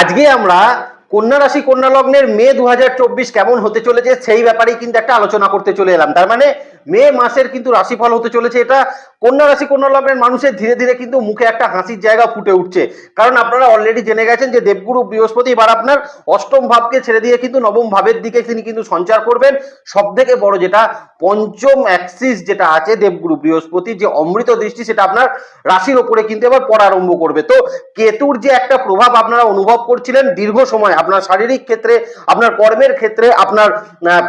আজকে আমরা কন্যা রাশি, কন্যা লগ্নের মে দু হাজার চব্বিশ কেমন হতে চলেছে সেই ব্যাপারেই কিন্তু একটা আলোচনা করতে চলে এলাম। তার মানে মে মাসের কিন্তু রাশিফল হতে চলেছে। এটা কন্যা রাশি, কন্যা লগ্নের মানুষের ধীরে ধীরে কিন্তু মুখে একটা হাসির জায়গা ফুটে উঠছে। কারণ আপনারা অলরেডি জেনে গেছেন যে দেবগুরু বৃহস্পতি এবার আপনার অষ্টম ভাবকে ছেড়ে দিয়ে কিন্তু নবম ভাবের দিকে তিনি কিন্তু সঞ্চার করবেন। সব থেকে বড় যেটা, পঞ্চম অ্যাক্সিস যেটা আছে দেবগুরু বৃহস্পতি যে অমৃত দৃষ্টি, সেটা আপনার রাশির ওপরে কিন্তু এবার পড়া আরম্ভ করবে। তো কেতুর যে একটা প্রভাব আপনারা অনুভব করছিলেন দীর্ঘ সময়, আপনার শারীরিক ক্ষেত্রে, আপনার কর্মের ক্ষেত্রে, আপনার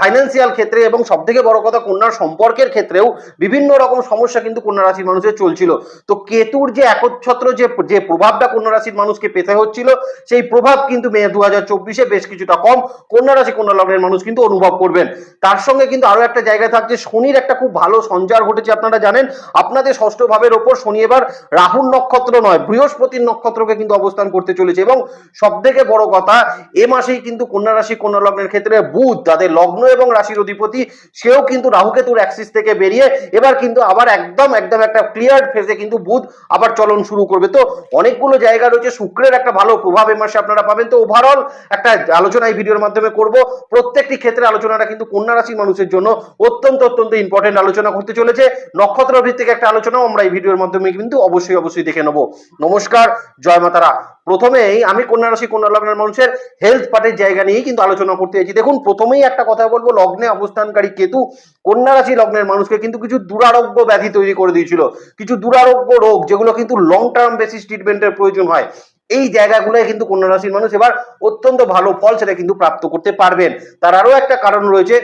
ফাইন্যান্সিয়াল ক্ষেত্রে এবং সব থেকে বড় কথা কন্যার সম্পর্কের ক্ষেত্রেও বিভিন্ন রকম সমস্যা কিন্তু কন্যা রাশির মানুষের চলছিল। তো কেতুর যে একচ্ছত্র, যে যে প্রভাবটা কন্যা রাশির মানুষকে পেতে হচ্ছিল, সেই প্রভাব কিন্তু মে দু হাজার চব্বিশে বেশ কিছুটা কম কন্যা রাশি কন্যা লগ্নের মানুষ কিন্তু অনুভব করবেন। তার সঙ্গে কিন্তু আরও একটা জায়গায় থাকছে, শনির একটা খুব ভালো সঞ্চার ঘটেছে, আপনারা জানেন। আপনাদের ষষ্ঠ ভাবের ওপর শনি এবার রাহুর নক্ষত্র নয়, বৃহস্পতির নক্ষত্রকে কিন্তু অবস্থান করতে চলেছে এবং সব থেকে বড় কথা, এ মাসেই কিন্তু কন্যা রাশি কন্যা লগ্নের ক্ষেত্রে বুধ তাদের লগ্ন এবং রাশির অধিপতি, সেও কিন্তু রাহুকেতুর অ্যাক্সিস থেকে বেরিয়ে এবার কিন্তু আবার একদম একদম একটা ক্লিয়ার ফেজে কিন্তু বুধ আবার চলন শুরু করবে। তো অনেকগুলো জায়গা রয়েছে, শুক্রের একটা ভালো প্রভাব এ মাসে আপনারা পাবেন। তো ওভারঅল একটা আলোচনা এই ভিডিওর মাধ্যমে করব। প্রত্যেকটি ক্ষেত্রে আলোচনাটা কিন্তু কন্যা রাশির মানুষের জন্য অত্যন্ত অত্যন্ত ইম্পর্টেন্ট আলোচনা করতে চলেছে। নক্ষত্র ভিত্তিক একটা আলোচনাও আমরা এই ভিডিওর মাধ্যমে কিন্তু অবশ্যই অবশ্যই দেখে নেব। নমস্কার, জয় মাতারা। প্রথমেই আমি কন্যা রাশি, কন্যা লগ্নের মানুষের হেলথ পার্টের জায়গা নিয়েই কিন্তু আলোচনা করতে চাইছি দেখুন, প্রথমেই একটা কথা বলব, লগ্নে অবস্থানকারী কেতু কন্যা রাশি লগ্নের মানুষকে কিন্তু কিছু দুরারোগ্য ব্যাধি তৈরি করে দিয়েছিল। কিছু দুরারোগ্য রোগ যেগুলো কিন্তু লং টার্ম বেসিস ট্রিটমেন্টের প্রয়োজন হয়। এই জায়গাগুলোয় কিন্তু কন্যা রাশির মানুষ এবার অত্যন্ত ভালো ফল সেটা কিন্তু প্রাপ্ত করতে পারবেন। তার আরও একটা কারণ রয়েছে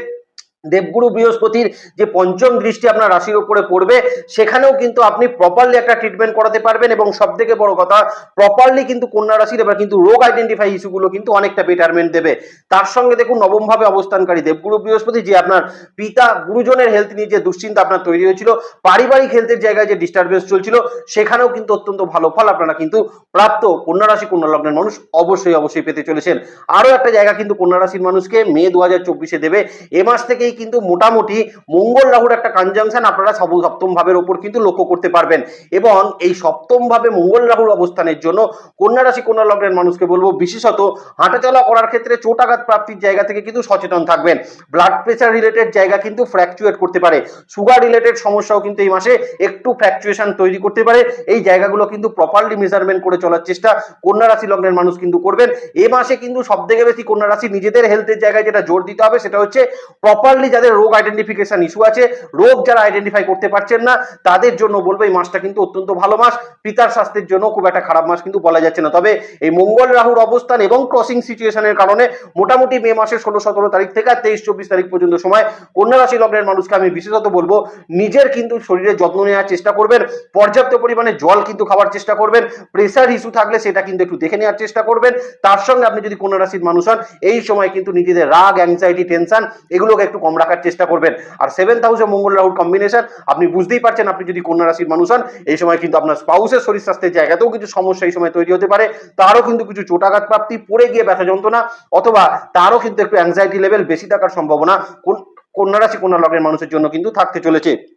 দেবগুরু বৃহস্পতির যে পঞ্চম দৃষ্টি আপনার রাশির উপরে পড়বে, সেখানেও কিন্তু আপনি প্রপারলি একটা ট্রিটমেন্ট করাতে পারবেন এবং সব থেকে বড় কথা প্রপারলি কিন্তু কন্যা রাশির এবার কিন্তু রোগ আইডেন্টিফাই ইস্যুগুলো কিন্তু অনেকটা বেটারমেন্ট দেবে। তার সঙ্গে দেখুন নবমভাবে অবস্থানকারী দেবগুরু বৃহস্পতি, যে আপনার পিতা গুরুজনের হেলথ নিয়ে যে দুশ্চিন্তা আপনার তৈরি হয়েছিল, পারিবারিক হেলথের জায়গায় যে ডিস্টারবেন্স চলছিল, সেখানেও কিন্তু অত্যন্ত ভালো ফল আপনারা কিন্তু প্রাপ্ত কন্যা রাশি, কন্যা লগ্নের মানুষ অবশ্যই অবশ্যই পেতে চলেছেন। আরও একটা জায়গা কিন্তু কন্যা রাশির মানুষকে মে দু হাজার চব্বিশে দেবে, এ মাস থেকেই কিন্তু মোটামুটি মঙ্গল রাহুর একটা কনজাংশন আপনারা সব সপ্তম ভাবের ওপর কিন্তু লক্ষ্য করতে পারবেন। এবং এই সপ্তম ভাবে মঙ্গল রাহুর অবস্থানের জন্য কন্যা রাশি, কন্যা লগ্নের মানুষকে বলব, বিশেষত হাঁটাচলা করার ক্ষেত্রে চোটাঘাত প্রাপ্তির জায়গা থেকে কিন্তু সচেতন থাকবেন। ব্লাড প্রেশার রিলেটেড জায়গা কিন্তু ফ্র্যাকচুয়েট করতে পারে। সুগার রিলেটেড সমস্যাও কিন্তু এই মাসে একটু ফ্র্যাকচুয়েশন তৈরি করতে পারে। এই জায়গাগুলো কিন্তু প্রপারলি মেজারমেন্ট করে চলার চেষ্টা কন্যা রাশি লগ্নের মানুষ কিন্তু করবেন। এ মাসে কিন্তু সব থেকে বেশি কন্যা রাশি নিজেদের হেলথের জায়গায় যেটা জোর দিতে হবে সেটা হচ্ছে প্রপারলি যাদের রোগ আইডেন্টিফিকেশন ইস্যু আছে, রোগ যারা আইডেন্টিফাই করতে পারছেন না, তাদের জন্য বলব এই মাসটা কিন্তু অত্যন্ত ভালো মাস। পিতার স্বাস্থ্যের জন্য খুব একটা খারাপ মাস কিন্তু বলা যাচ্ছে না। তবে এই মঙ্গল রাহুর অবস্থান এবং ক্রসিং সিচুয়েশনের কারণে মোটামুটি মে মাসের ষোলো, সতেরো তারিখ থেকে আর তেইশ, চব্বিশ তারিখ পর্যন্ত সময় কন্যা রাশি লগ্নের মানুষকে আমি বিশেষত বলব, নিজের কিন্তু শরীরের যত্ন নেওয়ার চেষ্টা করবেন, পর্যাপ্ত পরিমাণে জল কিন্তু খাওয়ার চেষ্টা করবেন প্রেসার ইস্যু থাকলে সেটা কিন্তু একটু দেখে নেওয়ার চেষ্টা করবেন। তার সঙ্গে আপনি যদি কন্যা রাশির মানুষ হন, এই সময় কিন্তু নিজেদের রাগ অ্যাংজাইটি টেনশন এগুলোকে একটু কম রাখার চেষ্টা করবেন। আর সেভেন্থ হাউসে মঙ্গল রাহুর কম্বিনেশন আপনি বুঝতেই পারছেন আপনি যদি কন্যা রাশির মানুষ হন, এই সময় কিন্তু আপনার স্পাউসের শরীর স্বাস্থ্যের জায়গাতেও কিছু সমস্যা এই সময় তৈরি হতে পারে। তারও কিন্তু কিছু চোটাঘাত প্রাপ্তি, পড়ে গিয়ে ব্যথা যন্ত্রণা, অথবা তারও কিন্তু একটু অ্যাংজাইটি লেভেল বেশি থাকার সম্ভাবনা। কোন- কন্যা রাশি, কন্যা লগ্নের মানুষের জন্য কিন্তু থাকতে চলেছে।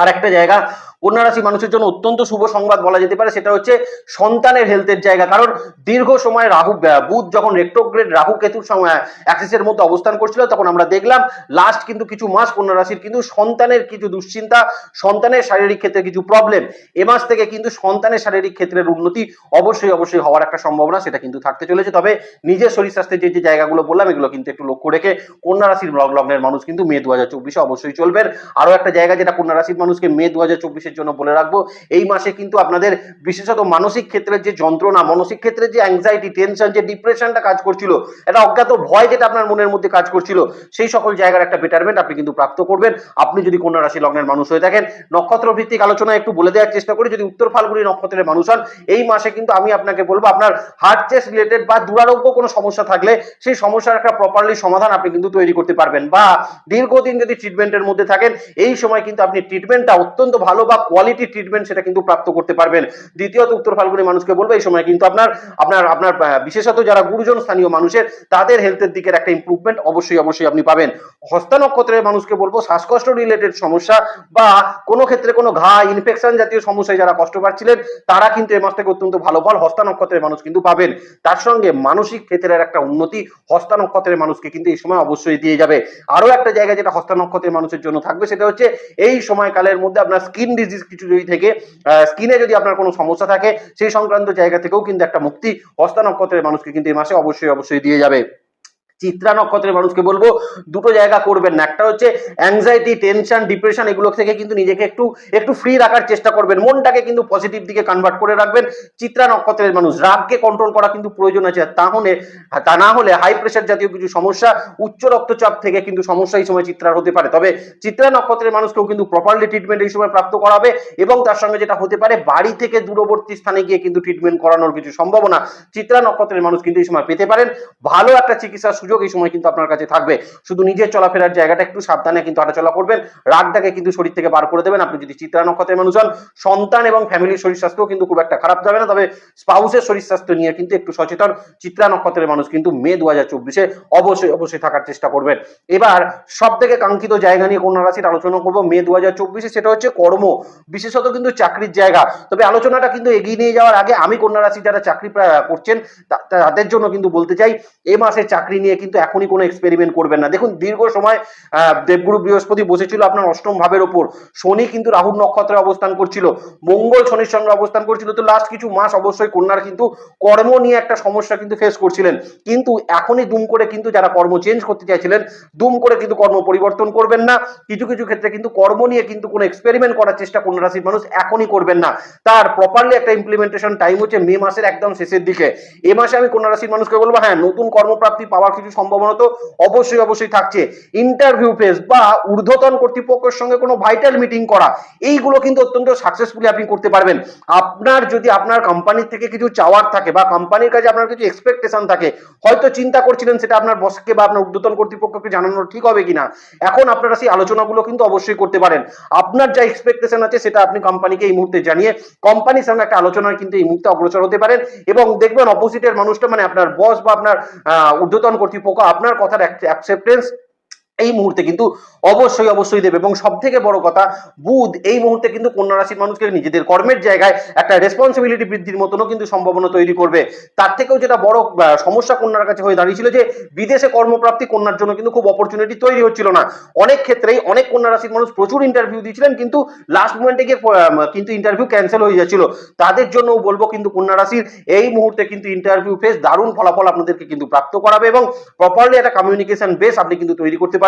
আর একটা জায়গা কন্যা রাশি মানুষের জন্য অত্যন্ত শুভ সংবাদ বলা যেতে পারে, সেটা হচ্ছে সন্তানের হেলথের জায়গা। কারণ দীর্ঘ সময় রাহু বুধ যখন রেক্টোগ্রেড রাহু কেতুর সময় অ্যাক্সিসের মধ্যে অবস্থান করছিল, তখন আমরা দেখলাম লাস্ট কিন্তু কিছু মাস কন্যা রাশির কিন্তু সন্তানের কিছু দুশ্চিন্তা, সন্তানের শারীরিক ক্ষেত্রে কিছু প্রবলেম এ মাস থেকে কিন্তু সন্তানের শারীরিক ক্ষেত্রের উন্নতি অবশ্যই অবশ্যই হওয়ার একটা সম্ভাবনা, সেটা কিন্তু থাকতে চলেছে। তবে নিজের শরীর স্বাস্থ্যের যে যে জায়গাগুলো বললাম, এগুলো কিন্তু একটু লক্ষ্য রেখে কন্যা রাশির লগ্নের মানুষ কিন্তু মে দু হাজার চব্বিশে অবশ্যই চলবেন। আরও একটা জায়গা যেটা কন্যা রাশির মানুষকে মে দু হাজার জন্য বলে রাখব। এই মাসে কিন্তু আপনাদের বিশেষত মানসিক ক্ষেত্রের যে যন্ত্রণা, মানসিক ক্ষেত্রে যে অ্যাংজাইটি টেনশন যে ডিপ্রেশনটা কাজ করছিল, একটা অজ্ঞাত ভয় যেটা আপনার মনের মধ্যে কাজ করছিল, সেই সকল জায়গার একটা বেটারমেন্ট আপনি কিন্তু প্রাপ্ত করবেন। আপনি যদি কন্যা রাশি লগ্নের মানুষ হয়ে থাকেন নক্ষত্র ভিত্তিক আলোচনা একটু বলে দেওয়ার চেষ্টা করি। যদি উত্তর ফাল্গুনি নক্ষত্রের মানুষ হন, এই মাসে কিন্তু আমি আপনাকে বলব, আপনার হার্ট চেস্ট রিলেটেড বা দুরারোগ্য কোনো সমস্যা থাকলে, সেই সমস্যার একটা প্রপারলি সমাধান আপনি কিন্তু তৈরি করতে পারবেন। বা দীর্ঘদিন যদি ট্রিটমেন্টের মধ্যে থাকেন, এই সময় কিন্তু আপনি ট্রিটমেন্ট ট্রিটমেন্টটা অত্যন্ত ভালো বা কোয়ালিটি ট্রিটমেন্ট সেটা কিন্তু প্রাপ্ত করতে পারবেন। দ্বিতীয়ত উত্তর ফাল্গুনি মানুষকে বলব, এই সময় কিন্তু আপনার আপনার আপনার বিশেষত যারা গুরুজন স্থানীয় মানুষের, তাদের হেলথের দিকের একটা ইমপ্রুভমেন্ট অবশ্যই অবশ্যই আপনি পাবেন। হস্তা নক্ষত্রের মানুষকে বলব, শ্বাসকষ্ট রিলেটেড সমস্যা বা কোনো ক্ষেত্রে কোনো ঘা ইনফেকশন জাতীয় সমস্যায় যারা কষ্ট পাচ্ছিলেন, তারা কিন্তু এই মাস থেকে অত্যন্ত ভালো ফল হস্তা নক্ষত্রের মানুষ কিন্তু পাবেন। তার সঙ্গে মানসিক ক্ষেত্রের একটা উন্নতি হস্তা নক্ষত্রের মানুষকে কিন্তু এই সময় অবশ্যই দিয়ে যাবে। আরও একটা জায়গা যেটা হস্তা নক্ষত্রের মানুষের জন্য থাকবে, সেটা হচ্ছে এই সময়কালের মধ্যে আপনার স্কিন ডিজিজ কিছু যদি থেকে স্কিনে যদি আপনার কোনো সমস্যা থাকে, সেই সংক্রান্ত জায়গা থেকেও কিন্তু একটা মুক্তি হস্তা নক্ষত্রের মানুষকে কিন্তু এই মাসে অবশ্যই অবশ্যই দিয়ে যাবে। চিত্রা নক্ষত্রের মানুষকে বলব, দুটো জায়গা করবেন না। একটা হচ্ছে অ্যাংজাইটি টেনশন ডিপ্রেশন এগুলো থেকে কিন্তু নিজেকে একটু একটু ফ্রি রাখার চেষ্টা করবেন। মনটাকে কিন্তু পজিটিভ দিকে কনভার্ট করে রাখবেন। চিত্রা নক্ষত্রের মানুষ, রাগকে কন্ট্রোল করা কিন্তু প্রয়োজন আছে। তাহলে, তা না হলে হাই প্রেশার জাতীয় কিছু সমস্যা, উচ্চ রক্তচাপ থেকে কিন্তু সমস্যা এই সময় চিত্রার হতে পারে। তবে চিত্রা নক্ষত্রের মানুষকেও কিন্তু প্রপারলি ট্রিটমেন্ট এই সময় প্রাপ্ত করাবে এবং তার সঙ্গে যেটা হতে পারে, বাড়ি থেকে দূরবর্তী স্থানে গিয়ে কিন্তু ট্রিটমেন্ট করানোর কিছু সম্ভাবনা চিত্রা নক্ষত্রের মানুষ কিন্তু এই সময় পেতে পারেন। ভালো একটা চিকিৎসার সুযোগ, এই সময় কিন্তু আপনার কাছে থাকবে। শুধু নিজের চলাফেরার জায়গাটা একটু সাবধানে কিন্তু হাঁটাচলা করবেন। রাগটাকে কিন্তু শরীর থেকে বার করে দেবেন। আপনি যদি চিত্রা নক্ষত্রের মানুষ হন, সন্তান এবং ফ্যামিলির শরীর স্বাস্থ্য কিন্তু খুব একটা খারাপ যাবে না। তবে স্পাউসের শরীর স্বাস্থ্য নিয়ে কিন্তু একটু সচেতন। চিত্রা নক্ষত্রের মানুষ কিন্তু মে দু হাজার চব্বিশে অবশ্যই অবশ্যই থাকার চেষ্টা করবেন। এবার সব থেকে কাঙ্ক্ষিত জায়গা নিয়ে কন্যা রাশির আলোচনা করব মে দু হাজার চব্বিশে, সেটা হচ্ছে কর্ম। বিশেষত কিন্তু চাকরির জায়গা। তবে আলোচনাটা কিন্তু এগিয়ে নিয়ে যাওয়ার আগে আমি কন্যা রাশি যারা চাকরি করছেন তাদের জন্য কিন্তু বলতে চাই, এ মাসে চাকরি নিয়ে কিন্তু এখনই কোনো এক্সপেরিমেন্ট করবেন না। দেখুন, দীর্ঘ সময় দেবগুরু বৃহস্পতি বসেছিল আপনার অষ্টম ভাবের ওপর। শনি কিন্তু রাহুর নক্ষত্রে অবস্থান করছিল। মঙ্গল শনির সঙ্গে অবস্থান করছিল। তো লাস্ট কিছু মাস অবশ্যই কন্যার কিন্তু কর্ম নিয়ে একটা সমস্যা কিন্তু ফেস করছিলেন। কিন্তু এখনই দুম করে কিন্তু যারা কর্ম চেঞ্জ করতে চাইছিলেন, দুম করে কিন্তু কর্ম পরিবর্তন করবেন না। কিছু কিছু ক্ষেত্রে কিন্তু কর্ম নিয়ে কিন্তু কোনো এক্সপেরিমেন্ট করার চেষ্টা কন্যা রাশির মানুষ এখনই করবেন না। তার প্রপারলি একটা ইমপ্লিমেন্টেশন টাইম হচ্ছে মে মাসের একদম শেষের দিকে। এ মাসে আমি কন্যা রাশির মানুষকে বলব হ্যাঁ নতুন কর্মপ্রাপ্তি পাওয়ার সম্ভাবনা তো অবশ্যই অবশ্যই থাকছে। ইন্টারভিউ ফেস বা ঊর্ধ্বতন কর্তৃপক্ষের সঙ্গে কোনো ভাইটাল মিটিং করা, এইগুলো কিন্তু অত্যন্ত সাকসেসফুলি আপনি করতে পারবেন। আপনার যদি আপনার কোম্পানির থেকে কিছু চাওয়ার থাকে বা কোম্পানির কাছে আপনার কিছু এক্সপেকটেশন থাকে, হয়তো চিন্তা করছিলেন সেটা আপনার বসকে বা আপনার ঊর্ধ্বতন কর্তৃপক্ষকে জানানো ঠিক হবে কিনা। এখন আপনারা সেই আলোচনাগুলো কিন্তু অবশ্যই করতে পারেন। আপনার যা এক্সপেকটেশন আছে সেটা আপনি কোম্পানিকে এই মুহূর্তে জানিয়ে কোম্পানির সঙ্গে একটা আলোচনায় কিন্তু এই মুহূর্তে অগ্রসর হতে পারেন এবং দেখবেন অপোজিটের মানুষটা মানে আপনার বস বা আপনার ঊর্ধ্বতন কর্তৃপক্ষ আপনার কথার অ্যাকসেপ্টেন্স এই মুহূর্তে কিন্তু অবশ্যই অবশ্যই দেবে। এবং সব থেকে বড় কথা, বুধ এই মুহূর্তে কিন্তু কন্যা রাশির মানুষকে নিজেদের কর্মের জায়গায় একটা রেসপন্সিবিলিটি বৃদ্ধির মতনও কিন্তু সম্ভাবনা তৈরি করবে। তার থেকেও যেটা বড় সমস্যা কন্যার কাছে হয়ে দাঁড়িয়েছিল যে, বিদেশে কর্মপ্রাপ্তি কন্যার জন্য কিন্তু খুব অপরচুনিটি তৈরি হচ্ছিল না। অনেক ক্ষেত্রেই অনেক কন্যা রাশির মানুষ প্রচুর ইন্টারভিউ দিয়েছিলেন, কিন্তু লাস্ট মোমেন্টে গিয়ে কিন্তু ইন্টারভিউ ক্যান্সেল হয়ে যাচ্ছিল। তাদের জন্য বলব কিন্তু কন্যা রাশির এই মুহূর্তে কিন্তু ইন্টারভিউ ফেস দারুণ ফলাফল আপনাদেরকে কিন্তু প্রাপ্ত করাবে এবং প্রপারলি একটা কমিউনিকেশন বেস আপনি কিন্তু তৈরি করতে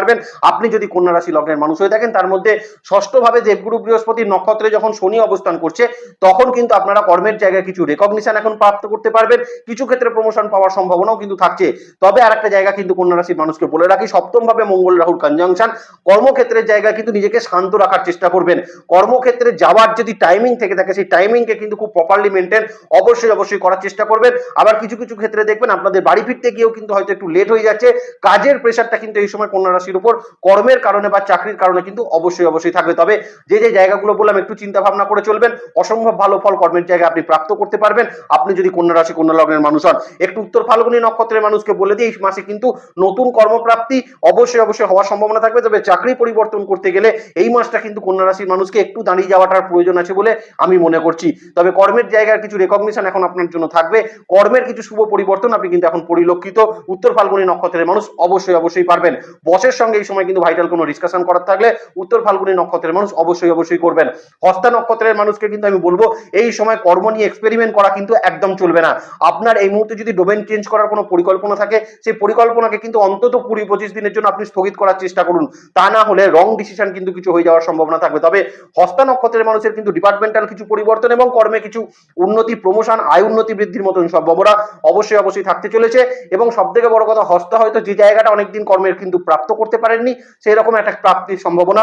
আপনি যদি কন্যা রাশি লগ্নের মানুষ হয়ে থাকেন, তার মধ্যে ষষ্ঠ ভাবে দেবগুরু বৃহস্পতির নক্ষত্রে যখন শনি অবস্থান করছে, তখন কিন্তু আপনারা কর্মের জায়গায় কিছু রেকগনিশন এখন প্রাপ্ত করতে পারবেন। কিছু ক্ষেত্রে প্রমোশন পাওয়ার সম্ভাবনাও কিন্তু থাকছে। তবে আর একটা জায়গা কিন্তু কন্যা রাশির মানুষকে বলে রাখি সপ্তম ভাবে মঙ্গল রাহুর কনজাংশন কর্মক্ষেত্রের জায়গায় কিন্তু নিজেকে শান্ত রাখার চেষ্টা করবেন। কর্মক্ষেত্রে যাওয়ার যদি টাইমিং থেকে থাকে, সেই টাইমিংকে কিন্তু খুব প্রপারলি মেনটেন অবশ্যই অবশ্যই করার চেষ্টা করবেন। আবার কিছু কিছু ক্ষেত্রে দেখবেন আপনাদের বাড়ি ফিরতে গিয়েও কিন্তু হয়তো একটু লেট হয়ে যাচ্ছে। কাজের প্রেশারটা কিন্তু এই সময় কন্যা রাশির উপর কর্মের কারণে বা চাকরির কারণে কিন্তু অবশ্যই অবশ্যই থাকবে। তবে যে যে জায়গাগুলো বললাম, একটু চিন্তা ভাবনা করে চলবেন। অসম্ভব ভালো ফল কর্মের জায়গায় আপনি প্রাপ্ত করতে পারবেন। আপনি যদি কন্যা রাশি, কন্যা লগ্নের মানুষ হন, একটু উত্তর ফাল্গুনী নক্ষত্রের মানুষকে বলে দিয়ে এই মাসে কিন্তু নতুন কর্মপ্রাপ্তি অবশ্যই অবশ্যই হওয়ার সম্ভাবনা থাকবে। তবে চাকরি পরিবর্তন করতে গেলে এই মাসটা কিন্তু কন্যা রাশির মানুষকে একটু দাঁড়িয়ে যাওয়াটার প্রয়োজন আছে বলে আমি মনে করছি। তবে কর্মের জায়গার কিছু রেকগনিশন এখন আপনার জন্য থাকবে। কর্মের কিছু শুভ পরিবর্তন আপনি কিন্তু এখন পরিলক্ষিত। উত্তর ফাল্গুনী নক্ষত্রের মানুষ অবশ্যই অবশ্যই পারবেন। বসের সঙ্গে এই সময় কিন্তু ভাইটাল কোনো ডিসকাশন করার থাকলে উত্তর ফাল্গুনী নক্ষত্রের মানুষ অবশ্যই অবশ্যই করবেন। হস্তা নক্ষত্রের মানুষকে কিন্তু আমি বলব, এই সময় কর্ম নিয়ে এক্সপেরিমেন্ট করা কিন্তু একদম চলবে না। আপনার এই মুহূর্তে যদি ডোমেন চেঞ্জ করার কোনো পরিকল্পনা থাকে, সেই পরিকল্পনাকে কিন্তু অন্তত কুড়ি, পঁচিশ দিনের জন্য আপনি স্থগিত করার চেষ্টা করুন। তা না হলে রং ডিসিশন কিন্তু কিছু হয়ে যাওয়ার সম্ভাবনা থাকবে। তবে হস্তা নক্ষত্রের মানুষের কিন্তু ডিপার্টমেন্টাল কিছু পরিবর্তন এবং কর্মে কিছু উন্নতি প্রমোশন আয় উন্নতি বৃদ্ধির মতন সম্ভাবনা অবশ্যই অবশ্যই থাকতে চলেছে। এবং সব থেকে বড় কথা, হস্তা হয়তো যে জায়গাটা অনেকদিন কর্মের কিন্তু প্রাপ্ত করতে পারেননি সেই রকম একটা প্রাপ্তির সম্ভাবনা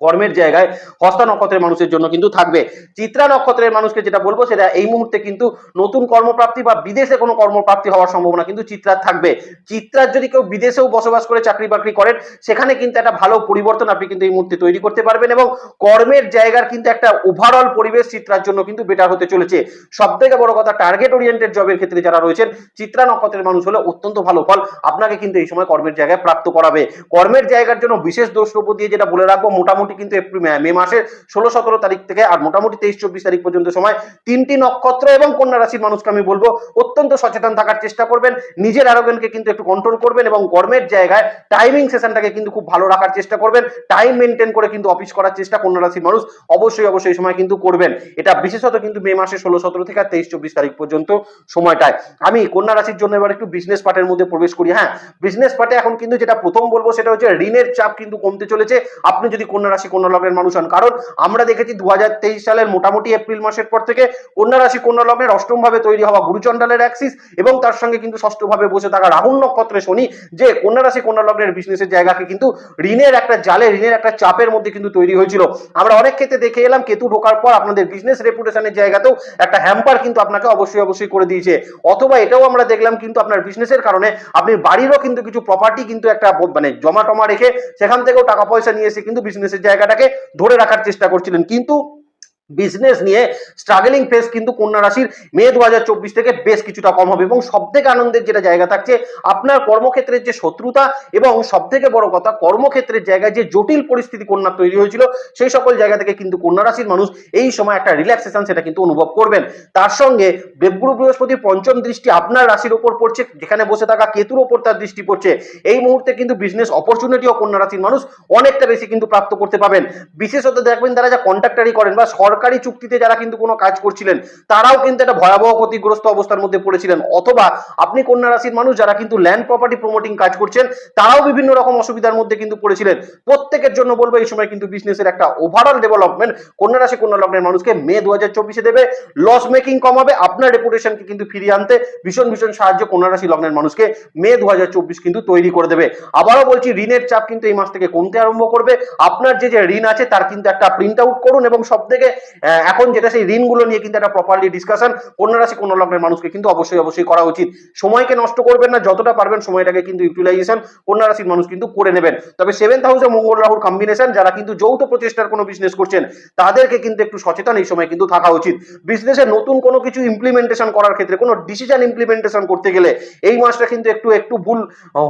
কর্মের জায়গায় হস্তা নক্ষত্রের মানুষের জন্য কিন্তু থাকবে। চিত্রা নক্ষত্রের মানুষকে যেটা বলব, সেটা এই মুহূর্তে কিন্তু নতুন কর্মপ্রাপ্তি বা বিদেশে কোনো কর্মপ্রাপ্তি হওয়ার সম্ভাবনা কিন্তু চিত্রার থাকবে। চিত্রার যদি কেউ বিদেশেও বসবাস করে চাকরি বাকরি করেন, সেখানে কিন্তু একটা ভালো পরিবর্তন আপনি কিন্তু এই মুহূর্তে তৈরি করতে পারবেন এবং কর্মের জায়গার কিন্তু একটা ওভারঅল পরিবেশ চিত্রার জন্য কিন্তু বেটার হতে চলেছে। সব থেকে বড় কথা টার্গেট ওরিয়েন্টেড জবের ক্ষেত্রে যারা রয়েছেন, চিত্রা নক্ষত্রের মানুষ হলে অত্যন্ত ভালো ফল আপনাকে কিন্তু এই সময় কর্মের জায়গায় প্রাপ্ত করাবে। কর্মের জায়গার জন্য বিশেষ দ্রষ্টব্য দিয়ে যেটা বলে রাখব, মোটামুটি কিন্তু এপ্রিল মে মাসের ষোলো, সতেরো তারিখ থেকে আর মোটামুটি তেইশ, চব্বিশ তারিখ পর্যন্ত সময় তিনটি নক্ষত্র এবং কন্যা রাশির মানুষকে আমি বলব, অত্যন্ত সচেতন থাকার চেষ্টা করবেন, নিজের আরোগ্যকে কিন্তু একটু কন্ট্রোল করবেন এবং কর্মের জায়গায় টাইমিং সেশনটাকে কিন্তু খুব ভালো রাখার চেষ্টা করবেন টাইম মেনটেন করে কিন্তু অফিস করার চেষ্টা কন্যা রাশির মানুষ অবশ্যই অবশ্যই সময় কিন্তু করবেন। এটা বিশেষত কিন্তু মে মাসের ষোলো, সতেরো থেকে তেইশ, চব্বিশ তারিখ পর্যন্ত সময়টায়। আমি কন্যা রাশির জন্য এবার একটু বিজনেস পার্টের মধ্যে প্রবেশ করি হ্যাঁ? বিজনেস পার্টে এখন কিন্তু যেটা প্রথম বলব সেটা হচ্ছে ঋণের চাপ কিন্তু কমতে চলেছে। আপনি যদি কন্যা রাশি কন্যা লগ্নের মানুষ হন। কারণ আমরা দেখেছি দু হাজার তেইশ সালের মোটামুটি এপ্রিল মাসের পর থেকে কন্যা রাশি কন্যা লগ্নের অষ্টম ভাবে তৈরি হওয়া গুরুচণ্ডালের অ্যাক্সিস এবং তার সঙ্গে কিন্তু ষষ্ঠ ভাবে বসে থাকা রাহুল নক্ষত্রে শনি যে কন্যা রাশি কন্যা লগ্নের বিজনেসের জায়গাকে কিন্তু ঋণের একটা জালে, ঋণের একটা চাপের মধ্যে কিন্তু তৈরি হয়েছিল। আমরা অনেক ক্ষেত্রে দেখে এলাম কেতু ঢোকার পর আপনাদের বিজনেস রেপুটেশনের জায়গাতেও একটা হ্যাম্পার কিন্তু আপনাকে অবশ্যই অবশ্যই করে দিয়েছে। অথবা এটাও আমরা দেখলাম কিন্তু আপনার বিজনেসের কারণে আপনি বাড়িরও কিন্তু কিছু প্রপার্টি কিন্তু একটা মানে জমা টমা রেখে সেখান থেকেও টাকা পয়সা নিয়ে এসে কিন্তু বিজনেসের জায়গাটাকে ধরে রাখার চেষ্টা করছিলেন। কিন্তু বিজনেস নিয়ে স্ট্রাগলিং ফেস কিন্তু কন্যা রাশির মে দু হাজার চব্বিশ থেকে বেশ কিছুটা কম হবে এবং সব থেকে আনন্দের যেটা জায়গা থাকছে, আপনার কর্মক্ষেত্রের যে শত্রুতা এবং সব থেকে বড় কথা কর্মক্ষেত্রের জায়গায় যে জটিল পরিস্থিতি কন্যা তৈরি হয়েছিল, সেই সকল জায়গা থেকে কিন্তু কন্যা রাশির মানুষ এই সময় একটা রিল্যাক্সেশন সেটা কিন্তু অনুভব করবেন। তার সঙ্গে দেবগুরু বৃহস্পতির পঞ্চম দৃষ্টি আপনার রাশির ওপর পড়ছে, যেখানে বসে থাকা কেতুর ওপর তার দৃষ্টি পড়ছে। এই মুহূর্তে কিন্তু বিজনেস অপরচুনিটিও কন্যা রাশির মানুষ অনেকটা বেশি কিন্তু প্রাপ্ত করতে পাবেন বিশেষত দেখবেন তারা যা কন্ট্রাক্টারি করেন বা সরকারি চুক্তিতে যারা কিন্তু কোনো কাজ করছিলেন, তারাও কিন্তু একটা ভয়াবহ ক্ষতিগ্রস্ত অবস্থার মধ্যে পড়েছিলেন। অথবা আপনি কন্যা রাশির মানুষ যারা কিন্তু ল্যান্ড প্রপার্টি প্রমোটিং কাজ করছেন, তারাও বিভিন্ন রকম অসুবিধার মধ্যে কিন্তু পড়েছিলেন। প্রত্যেকের জন্য বলব, এই সময় কিন্তু বিজনেসের একটা ওভারঅল ডেভেলপমেন্ট কন্যা রাশি, কন্যা লগ্নের মানুষকে মে দু হাজার চব্বিশে দেবে। লস মেকিং কমাবে, আপনার রেপুটেশনকে কিন্তু ফিরিয়ে আনতে ভীষণ ভীষণ সাহায্য কন্যা রাশি লগ্নের মানুষকে মে দু হাজার চব্বিশ কিন্তু তৈরি করে দেবে। আবারও বলছি, ঋণের চাপ কিন্তু এই মাস থেকে কমতে আরম্ভ করবে। আপনার যে যে ঋণ আছে, তার কিন্তু একটা প্রিন্ট আউট করুন এবং সব থেকে এখন যেটা সেই ঋণগুলো নিয়ে কিন্তু একটা প্রপারলি ডিসকাশন কন্যা রাশি, কন্যা লগ্নের মানুষকে কিন্তু অবশ্যই অবশ্যই করা উচিত। সময়কে নষ্ট করবেন না, যতটা পারবেন সময়টাকে কিন্তু ইউটিলাইজেশন কন্যা রাশির মানুষ কিন্তু করে নেবেন। তবে সেভেন্থ হাউসে মঙ্গল রাহুর কম্বিনেশন যারা কিন্তু যৌথ প্রচেষ্টার কোনো বিজনেস করছেন, তাদেরকে কিন্তু একটু সচেতন এই সময় কিন্তু থাকা উচিত। বিজনেসে নতুন কোনো কিছু ইমপ্লিমেন্টেশন করার ক্ষেত্রে, কোনো ডিসিশন ইমপ্লিমেন্টেশন করতে গেলে এই মাসটা কিন্তু একটু একটু ভুল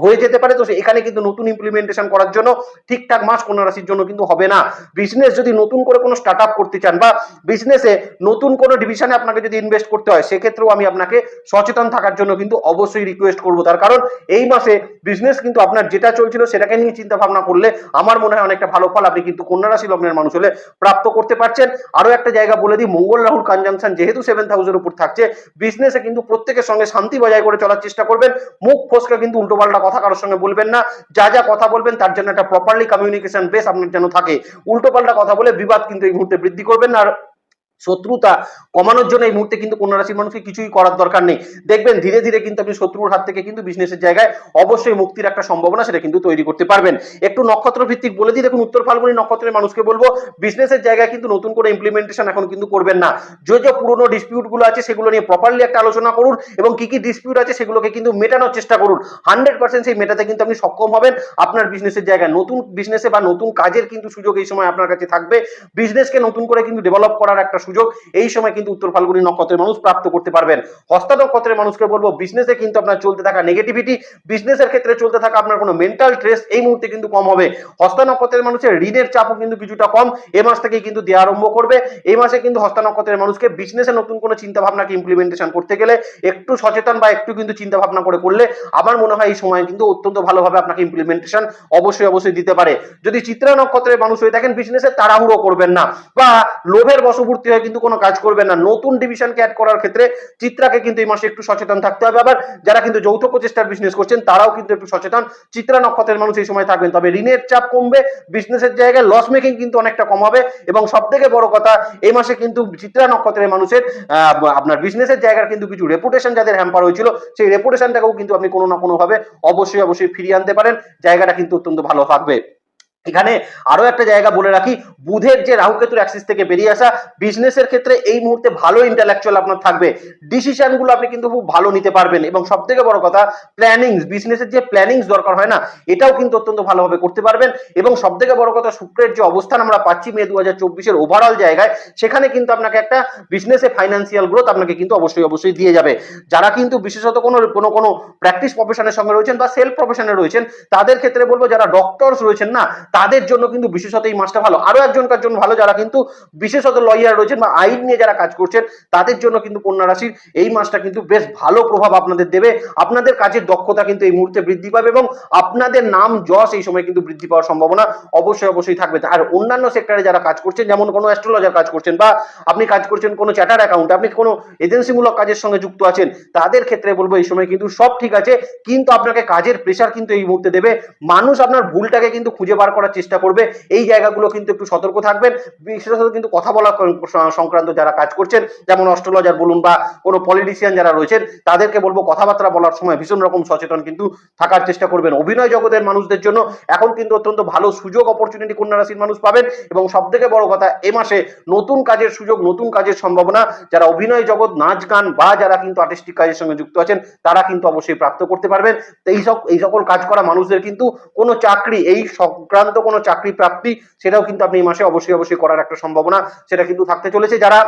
হয়ে যেতে পারে। তো এখানে কিন্তু নতুন ইমপ্লিমেন্টেশন করার জন্য ঠিকঠাক মাস কন্যা রাশির জন্য কিন্তু হবে না। বিজনেস যদি নতুন করে কোনো স্টার্ট আপ করতে চান বা বিজনেসে নতুন কোনো ডিভিশনে আপনাকে যদি ইনভেস্ট করতে হয়, সেক্ষেত্রেও আমি আপনাকে সচেতন থাকার জন্য কিন্তু অবশ্যই রিকোয়েস্ট করব। তার কারণ এই মাসে বিজনেস কিন্তু আপনার যেটা চলছিল সেটাকে নিয়ে চিন্তা ভাবনা করলে আমার মনে হয় অনেকটা ভালো ফল আপনি কিন্তু কন্যা রাশি লগ্নের মানুষ হলে প্রাপ্ত করতে পারছেন। আরও একটা জায়গা বলে দিই, মঙ্গল রাহুল কনজাংশন যেহেতু সেভেন্থ হাউসের উপর থাকছে বিজনেসে কিন্তু প্রত্যেকের সঙ্গে শান্তি বজায় করে চলার চেষ্টা করবেন। মুখ ফসকে কিন্তু উল্টোপাল্টা কথা কারোর সঙ্গে বলবেন না। যা যা কথা বলবেন তার জন্য একটা প্রপারলি কমিউনিকেশন বেস আপনার যেন থাকে। উল্টোপাল্টা কথা বলে বিবাদ কিন্তু এই মুহূর্তে বৃদ্ধি করবেন। আর শত্রুতা কমানোর জন্য এই মুহূর্তে কিন্তু কন্যা রাশির মানুষকে কিছুই করার দরকার নেই। দেখবেন ধীরে ধীরে কিন্তু আপনি শত্রুর হাত থেকে কিন্তু বিজনেসের জায়গায় অবশ্যই মুক্তির একটা সম্ভাবনা সেটা কিন্তু তৈরি করতে পারবেন। একটু নক্ষত্র ভিত্তিক বলে দিই, দেখুন উত্তর ফাল্গুনি নক্ষত্রের মানুষকে বলব বিজনেসের জায়গায় কিন্তু নতুন করে ইমপ্লিমেন্টেশন এখন কিন্তু করবেন না। যে যে পুরনো ডিসপিউটগুলো আছে সেগুলো নিয়ে প্রপারলি একটা আলোচনা করুন এবং কি কি ডিসপিউট আছে সেগুলোকে কিন্তু মেটানোর চেষ্টা করুন। হান্ড্রেড পার্সেন্ট সেই মেটাতে কিন্তু আপনি সক্ষম হবেন। আপনার বিজনেসের জায়গায় নতুন বিজনেসে বা নতুন কাজের কিন্তু সুযোগ এই সময় আপনার কাছে থাকবে। বিজনেসকে নতুন করে কিন্তু ডেভেলপ করার একটা সুযোগ, এই সময় কিন্তু উত্তর ফাল্গুনি নক্ষত্রের মানুষ প্রাপ্ত করতে পারবেন। হস্তা নক্ষত্রের মানুষকে বলব বিজনেসে কিন্তু আপনার চলতে থাকা নেগেটিভিটি বিজনেসের ক্ষেত্রে চলতে থাকা আপনার কোনো মেন্টাল স্ট্রেস এই মুহূর্তে কিন্তু কম হবে। হস্তা নক্ষত্রের মানুষের ঋণের চাপও কিন্তু কিছুটা কম। এ মাস থেকে কিন্তু দেওয়া আরম্ভ করবে। এই মাসে কিন্তু হস্তা নক্ষত্রের মানুষকে বিজনেসে নতুন কোনো চিন্তা ভাবনাকে ইমপ্লিমেন্টেশন করতে গেলে একটু সচেতন বা একটু কিন্তু চিন্তা ভাবনা করে করলে আমার মনে হয় এই সময় কিন্তু অত্যন্ত ভালোভাবে আপনাকে ইমপ্লিমেন্টেশন অবশ্যই অবশ্যই দিতে পারে। যদি চিত্রা নক্ষত্রের মানুষ হয়ে থাকেন বিজনেসে তাড়াহুড়ো করবেন না বা লোভের বশবর্তী হয়ে কিন্তু কোনো কাজ করবেন না। নতুন ডিভিশনকে অ্যাড করার ক্ষেত্রে চিত্রাকে কিন্তু এই মাসে একটু সচেতন থাকতে হবে। আবার যারা কিন্তু যৌথ প্রচেষ্টার বিজনেস করছেন, তারাও কিন্তু একটু সচেতন। চিত্রা নক্ষত্রের মানুষ এই সময় থাকবেন, তবে ঋণের চাপ কমবে বিজনেসের জায়গায় লস মেকিং কিন্তু অনেকটা কম হবে। এবং সব থেকে বড় কথা, এই মাসে কিন্তু চিত্রা নক্ষত্রের মানুষের আপনার বিজনেসের জায়গার কিন্তু কিছু রেপুটেশন যাদের হ্যাম্পার হয়েছিল, সেই রেপুটেশনটাকেও কিন্তু আপনি কোনো না কোনো ভাবে অবশ্যই অবশ্যই ফিরিয়ে আনতে পারেন। জায়গাটা কিন্তু অত্যন্ত ভালো থাকবে। এখানে আরও একটা জায়গা বলে রাখি, বুধের যে রাহুকেতুর অ্যাক্সিস থেকে বেরিয়ে আসা বিজনেসের ক্ষেত্রে এই মুহূর্তে ভালো ইন্টালেকচুয়াল আপনার থাকবে। ডিসিশনগুলো আপনি কিন্তু খুব ভালো নিতে পারবেন এবং সব থেকে বড় কথা প্ল্যানিং বিজনেসের যে প্ল্যানিং দরকার হয় না, এটাও কিন্তু অত্যন্ত ভালোভাবে করতে পারবেন এবং সব থেকে বড় কথা, শুক্রের যে অবস্থান আমরা পাচ্ছি মে দু হাজার চব্বিশের ওভারঅল জায়গায়, সেখানে কিন্তু আপনাকে একটা বিজনেসে ফাইন্যান্সিয়াল গ্রোথ আপনাকে কিন্তু অবশ্যই অবশ্যই দিয়ে যাবে। যারা কিন্তু বিশেষত কোনো কোনো কোনো প্র্যাকটিস প্রফেশনের সঙ্গে রয়েছেন বা সেলফ প্রফেশনে রয়েছেন, তাদের ক্ষেত্রে বলব যারা ডক্টরস রয়েছেন না তাদের জন্য কিন্তু বিশেষত এই মাসটা ভালো। আরও একজনকার জন্য ভালো যারা কিন্তু বিশেষত লয়ার রয়েছেন বা আইন নিয়ে যারা কাজ করছেন, তাদের জন্য কিন্তু কন্যা রাশির এই মাসটা কিন্তু বেশ ভালো প্রভাব আপনাদের দেবে। আপনাদের কাজের দক্ষতা কিন্তু এই মুহূর্তে বৃদ্ধি পাবে এবং আপনাদের নাম যশ এই সময় কিন্তু বৃদ্ধি পাওয়ার সম্ভাবনা অবশ্যই অবশ্যই থাকবে। আর অন্যান্য সেক্টরে যারা কাজ করছেন, যেমন কোনো অ্যাস্ট্রোলজার কাজ করছেন বা আপনি কাজ করছেন কোনো চ্যাটার অ্যাকাউন্ট আপনি কোনো এজেন্সিমূলক কাজের সঙ্গে যুক্ত আছেন, তাদের ক্ষেত্রে বলব এই সময় কিন্তু সব ঠিক আছে, কিন্তু আপনাকে কাজের প্রেশার কিন্তু এই মুহূর্তে দেবে। মানুষ আপনার ভুলটাকে কিন্তু খুঁজে বার করার চেষ্টা করবে। এই জায়গাগুলো কিন্তু একটু সতর্ক থাকবেন। বিশেষত কিন্তু কথা বলা সংক্রান্ত যারা কাজ করছেন, যেমন অস্ট্রোলজার বলুন বা কোনো পলিটিশিয়ান যারা রয়েছেন, তাদেরকে বলব কথাবার্তা বলার সময় ভীষণ রকম সচেতন কিন্তু থাকার চেষ্টা করবেন। অভিনয় জগতের মানুষদের জন্য এখন কিন্তু অত্যন্ত ভালো সুযোগ অপরচুনিটি কন্যা রাশির মানুষ পাবেন এবং সব থেকে বড় কথা, এ মাসে নতুন কাজের সুযোগ, নতুন কাজের সম্ভাবনা, যারা অভিনয় জগৎ, নাচ, গান বা যারা কিন্তু আর্টিস্টিক কাজের সঙ্গে যুক্ত আছেন, তারা কিন্তু অবশ্যই প্রাপ্ত করতে পারবেন। এই সব এই সকল কাজ করা মানুষদের কিন্তু কোনো চাকরি এই সংক্রান্ত কোনো চাকরি প্রাপ্তি, সেটাও কিন্তু আপনি এই মাসে অবশ্যই অবশ্যই করার একটা সম্ভাবনা, সেটা কিন্তু থাকতে চলেছে। যারা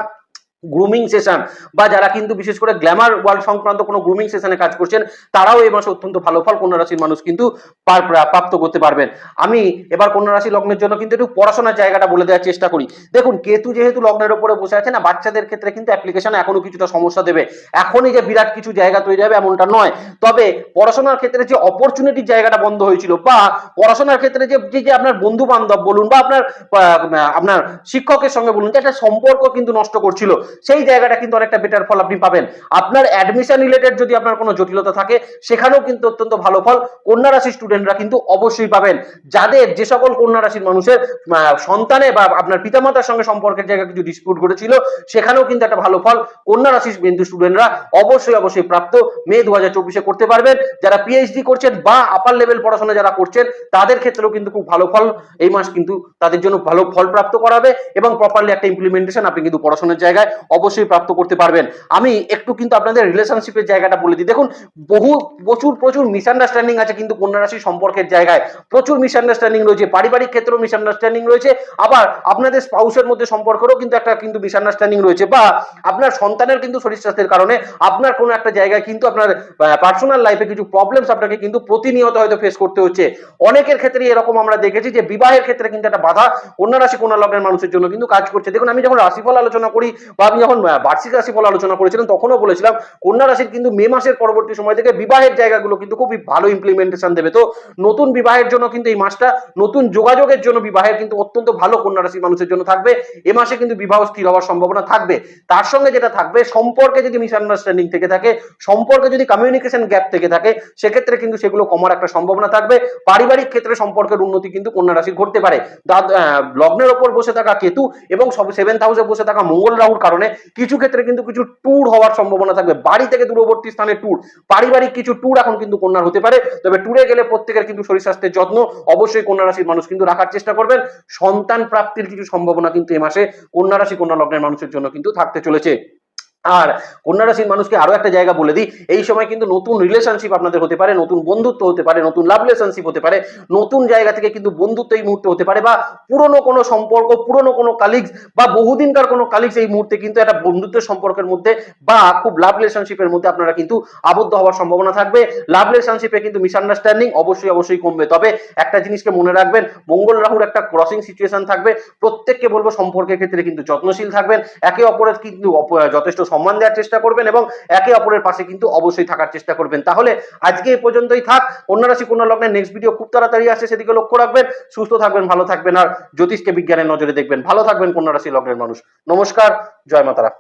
গ্রুমিং সেশন বা যারা কিন্তু বিশেষ করে গ্ল্যামার ওয়ার্ল্ড সংক্রান্ত কোনো গ্রুমিং সেশনে কাজ করছেন, তারাও এই মাসে অত্যন্ত ভালো ফল কন্যা রাশির মানুষ কিন্তু প্রাপ্ত করতে পারবেন। আমি এবার কন্যা রাশি লগ্নের জন্য কিন্তু একটু পড়াশোনার জায়গাটা বলে দেওয়ার চেষ্টা করি। দেখুন, কেতু যেহেতু লগ্নের উপরে বসে আছে না, বাচ্চাদের ক্ষেত্রে কিন্তু অ্যাপ্লিকেশন এখনও কিছুটা সমস্যা দেবে। এখনই যে বিরাট কিছু জায়গা তৈরি হবে এমনটা নয়। তবে পড়াশোনার ক্ষেত্রে যে অপরচুনিটির জায়গাটা বন্ধ হয়েছিল বা পড়াশোনার ক্ষেত্রে যে- যে আপনার বন্ধু বান্ধব বলুন বা আপনার আপনার শিক্ষকের সঙ্গে বলুন যে, একটা সম্পর্ক কিন্তু নষ্ট করছিল। সেই জায়গাটা কিন্তু অনেকটা বেটার ফল আপনি পাবেন। আপনার অ্যাডমিশন রিলেটেড যদি আপনার কোনো জটিলতা থাকে, সেখানেও কিন্তু অত্যন্ত ভালো ফল। কন্যা রাশির স্টুডেন্টরা কিন্তু অবশ্যই পাবেন। যাদের যে সকল কন্যা রাশির মানুষের সন্তানে বা আপনার পিতামাতার সঙ্গে সম্পর্কের জায়গায় কিছু ডিসপিউট ঘটেছিল, সেখানেও কিন্তু একটা ভালো ফল কন্যা রাশির বিন্দু স্টুডেন্টরা অবশ্যই অবশ্যই প্রাপ্ত। মে দু হাজার চব্বিশে করতে পারবেন। যারা পিএইচডি করছেন বা আপার লেভেল পড়াশোনা যারা করছেন, তাদের ক্ষেত্রেও কিন্তু খুব ভালো ফল। এই মাস কিন্তু তাদের জন্য ভালো ফল প্রাপ্ত করাবে এবং প্রপারলি একটা ইমপ্লিমেন্টেশন আপনি কিন্তু পড়াশোনার জায়গায় অবশ্যই প্রাপ্ত করতে পারবেন। আমি একটু কিন্তু আপনাদের রিলেশনশিপের জায়গাটা বলে দিই। দেখুন, বহু, প্রচুর প্রচুর মিসআন্ডারস্ট্যান্ডিং আছে কিন্তু কন্যা রাশি সম্পর্কের জায়গায়। প্রচুর মিসআন্ডারস্ট্যান্ডিং রয়েছে, পারিবারিক ক্ষেত্রেও মিসআন্ডারস্ট্যান্ডিং রয়েছে, আবার আপনাদের স্পাউসের মধ্যে সম্পর্কেরও কিন্তু একটা কিন্তু মিসআন্ডারস্ট্যান্ডিং রয়েছে বা আপনার সন্তানের কিন্তু শরীর স্বাস্থ্যের কারণে আপনার কোনো একটা জায়গায় কিন্তু আপনার পার্সোনাল লাইফে কিছু প্রবলেমস আপনাকে কিন্তু প্রতিনিয়ত হয়তো ফেস করতে হচ্ছে। অনেকের ক্ষেত্রে এরকম আমরা দেখেছি যে বিবাহের ক্ষেত্রে কিন্তু একটা বাধা কন্যা রাশি কন্যা লগ্নের মানুষের জন্য কিন্তু কাজ করছে। দেখুন, আমি যখন রাশিফল আলোচনা করি বা আমি যখন বার্ষিক রাশিফল আলোচনা করেছিলাম, তখনও বলেছিলাম, কন্যা রাশির কিন্তু মে মাসের পরবর্তী সময় থেকে বিবাহের জায়গাগুলো কিন্তু খুবই ভালো ইমপ্লিমেন্টেশন দেবে। তো নতুন বিবাহের জন্য কিন্তু এই মাসটা, নতুন যোগাযোগের জন্য বিবাহের কিন্তু অত্যন্ত ভালো কন্যা রাশির মানুষের জন্য থাকবে। এ মাসে কিন্তু বিবাহ স্থির হওয়ার সম্ভাবনা থাকবে। তার সঙ্গে যেটা থাকবে, সম্পর্কে যদি মিসআন্ডারস্ট্যান্ডিং থেকে থাকে, সম্পর্কে যদি কমিউনিকেশন গ্যাপ থেকে থাকে, সেক্ষেত্রে কিন্তু সেগুলো কমার একটা সম্ভাবনা থাকবে। পারিবারিক ক্ষেত্রে সম্পর্কের উন্নতি কিন্তু কন্যা রাশির ঘটতে পারে। লগ্নের ওপর বসে থাকা কেতু এবং সেভেন্থ হাউসে বসে থাকা মঙ্গল রাহুর কারণে কিছু ক্ষেত্রে কিন্তু কিছু ট্যুর হওয়ার সম্ভাবনা থাকবে। বাড়ি থেকে দূরবর্তী স্থানে ট্যুর পারিবারিক কিছু ট্যুর এখন কিন্তু কন্যার হতে পারে। তবে ট্যুরে গেলে প্রত্যেকের কিন্তু শরীর স্বাস্থ্যের যত্ন অবশ্যই কন্যা রাশির মানুষ কিন্তু রাখার চেষ্টা করবেন। সন্তান প্রাপ্তির কিছু সম্ভাবনা কিন্তু এ মাসে কন্যা রাশি, কন্যা লগ্নের মানুষের জন্য কিন্তু থাকতে চলেছে। আর কন্যা রাশির মানুষকে আরও একটা জায়গা বলে দিই, এই সময় কিন্তু নতুন রিলেশনশিপ আপনাদের হতে পারে, নতুন বন্ধুত্ব হতে পারে, নতুন লাভ রিলেশনশিপ হতে পারে, নতুন জায়গা থেকে কিন্তু বন্ধুত্ব এই মুহূর্তে হতে পারে, বা পুরনো কোনো সম্পর্ক, পুরনো কোনো কালিগস বা বহুদিনকার কোনো কালিগস এই মুহূর্তে কিন্তু একটা বন্ধুত্বের সম্পর্কের মধ্যে, বা খুব লাভ রিলেশনশিপের মধ্যে আপনারা কিন্তু আবদ্ধ হওয়ার সম্ভাবনা থাকবে। লাভ রিলেশনশিপে কিন্তু মিসআন্ডারস্ট্যান্ডিং অবশ্যই অবশ্যই কমবে। তবে একটা জিনিসকে মনে রাখবেন, মঙ্গল রাহুর একটা ক্রসিং সিচুয়েশন থাকবে, প্রত্যেককে বলব সম্পর্কের ক্ষেত্রে কিন্তু যত্নশীল থাকবেন, একে অপরের কিন্তু যথেষ্ট সম্মান দেওয়ার চেষ্টা করবেন এবং একে অপরের পাশে কিন্তু অবশ্যই থাকার চেষ্টা করবেন। তাহলে আজকে এই পর্যন্তই থাক। কন্যা রাশি কন্যা লগ্নের নেক্সট ভিডিও খুব তাড়াতাড়ি আসে সেদিকে লক্ষ্য রাখবেন। সুস্থ থাকবেন, ভালো থাকবেন আর জ্যোতিষকে বিজ্ঞানের নজরে দেখবেন। ভালো থাকবেন কন্যা রাশি লগ্নের মানুষ। নমস্কার, জয় মাতারা।